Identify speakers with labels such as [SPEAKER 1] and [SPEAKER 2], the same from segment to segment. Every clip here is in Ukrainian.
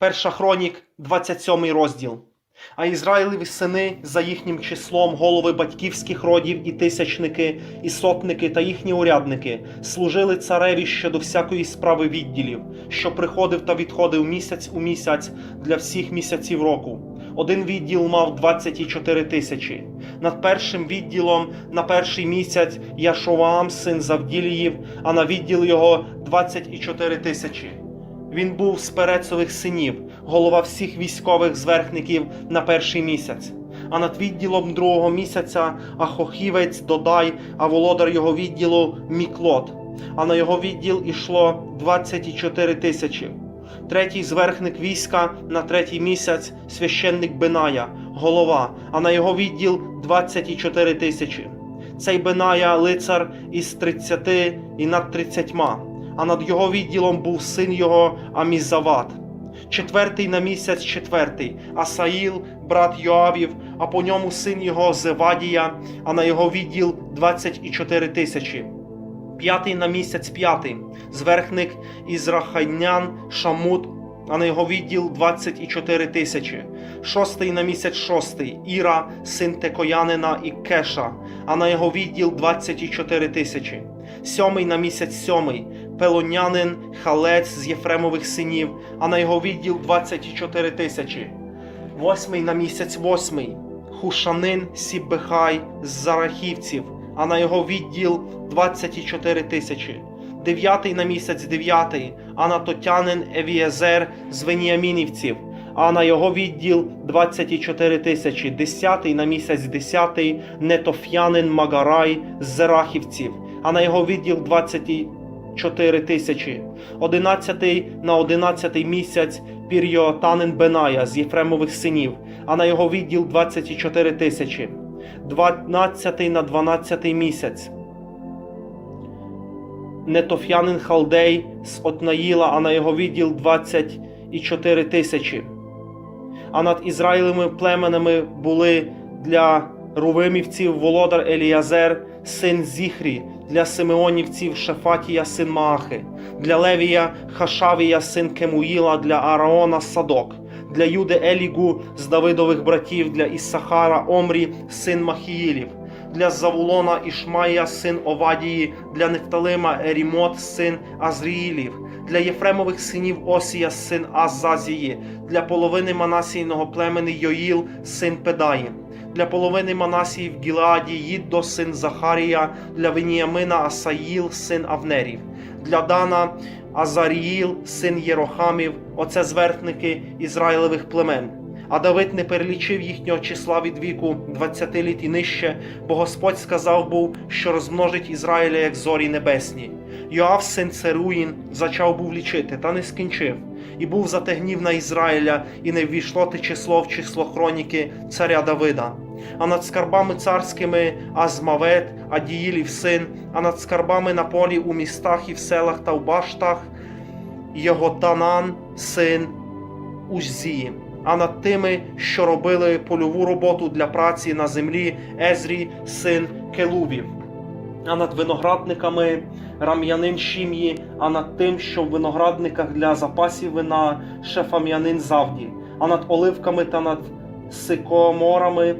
[SPEAKER 1] Перша хронік, 27 розділ. А Ізраїлеві сини за їхнім числом, голови батьківських родів і тисячники, і сотники та їхні урядники служили цареві щодо всякої справи відділів, що приходив та відходив місяць у місяць для всіх місяців року. Один відділ мав 24 тисячі. Над першим відділом на перший місяць Яшоваам, син Завділіїв, а на відділ його 24 тисячі. Він був з перецових синів, голова всіх військових зверхників на перший місяць. А над відділом другого місяця Ахохівець Додай, а володар його відділу Міклот. А на його відділ ішло 24 тисячі. Третій зверхник війська на третій місяць священник Беная, голова, а на його відділ 24 тисячі. Цей Беная лицар із 30 і над 30 а над його відділом був син його Амізават. Четвертий на місяць четвертий, Асаїл, брат Йоавів, а по ньому син його Зевадія, а на його відділ 24 тисячі. П'ятий на місяць п'ятий, зверхник Ізрахайнян Шамут, а на його відділ 24 тисячі. Шостий на місяць шостий, Іра, син Текоянина і Кеша, а на його відділ 24 тисячі. Сьомий на місяць сьомий, Пелонянин, халець з Єфремових синів, а на його відділ 24 тисячі. Восьмий на місяць восьмий, Хушанин Сіббехай з Зарахівців, а на його відділ 24 тисячі. Дев'ятий на місяць дев'ятий, Анатотянин Евієзер з Веніамінівців, а на його відділ 24 тисячі. Десятий на місяць десятий, Нетоф'янин Магарай з Зерахівців, а на його відділ 24 тисячі. Одинадцятий на одинадцятий місяць Пір'йотанин Беная з Єфремових синів, а на його відділ 24 тисячі. Дванадцятий на дванадцятий місяць. Нетоф'янин Халдей з Отнаїла, а на його відділ 24 тисячі. А над Ізраїлевими племенами були для Рувимівців володар Еліязер, син Зіхрі, для Симеонівців Шефатія, син Маахи, для Левія Хашавія, син Кемуїла, для Араона Садок, для Юди Елігу з Давидових братів, для Іссахара Омрі, син Махіїлів, для Завулона Ішмая, син Овадії, для Нефталима Ерімот, син Азріїлів, для Єфремових синів Осія, син Азазії, для половини Манасійного племени Йоїл, син Педаї, для половини Манасії в Гілааді Їддо, син Захарія, для Веніямина Асаїл, син Авнерів, для Дана Азаріїл, син Єрохамів, оце зверхники Ізраїлевих племен. А Давид не перелічив їхнього числа від віку 20 літ і нижче, бо Господь сказав був, що розмножить Ізраїля як зорі небесні. Йоав, син Церуїн, зачав був лічити, та не скінчив, і був затегнів на Ізраїля, і не ввійшло те число в число хроніки царя Давида. А над скарбами царськими Азмавет, Адіїлів син, а над скарбами на полі у містах і в селах та в баштах Йоготанан, син Уззії а над тими, що робили польову роботу для праці на землі Езрі, син Келувів, а над виноградниками рам'янин Шім'ї, а над тим, що в виноградниках для запасів вина шефам'янин Завді, а над оливками та над сикоморами,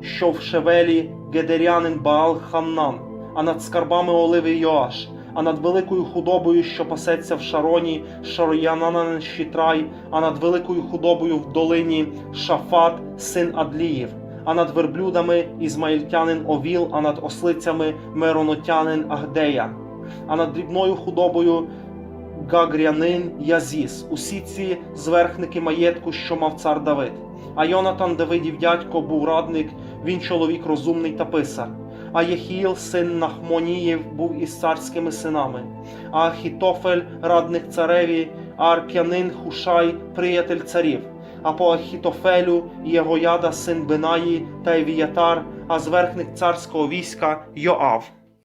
[SPEAKER 1] що в шевелі Гедерянин Баал Ханнан, а над скарбами оливи Йоаш а над великою худобою, що пасеться в шароні, Шароянанан Щитрай, а над великою худобою в долині Шафат, син Адліїв, а над верблюдами Ізмаїльтянин Овіл, а над ослицями Меронотянин Агдея, а над дрібною худобою Гагрянин Язіс, усі ці зверхники маєтку, що мав цар Давид. А Йонатан Давидів дядько був радник, він чоловік розумний та писар. А Єхіл, син Нахмоніїв, був із царськими синами, а Ахітофель, радник цареві, а Аркянин Хушай, приятель царів, а по Ахітофелю Єгояда, син Бенаї та Евіятар, а зверхник царського війська Йоав.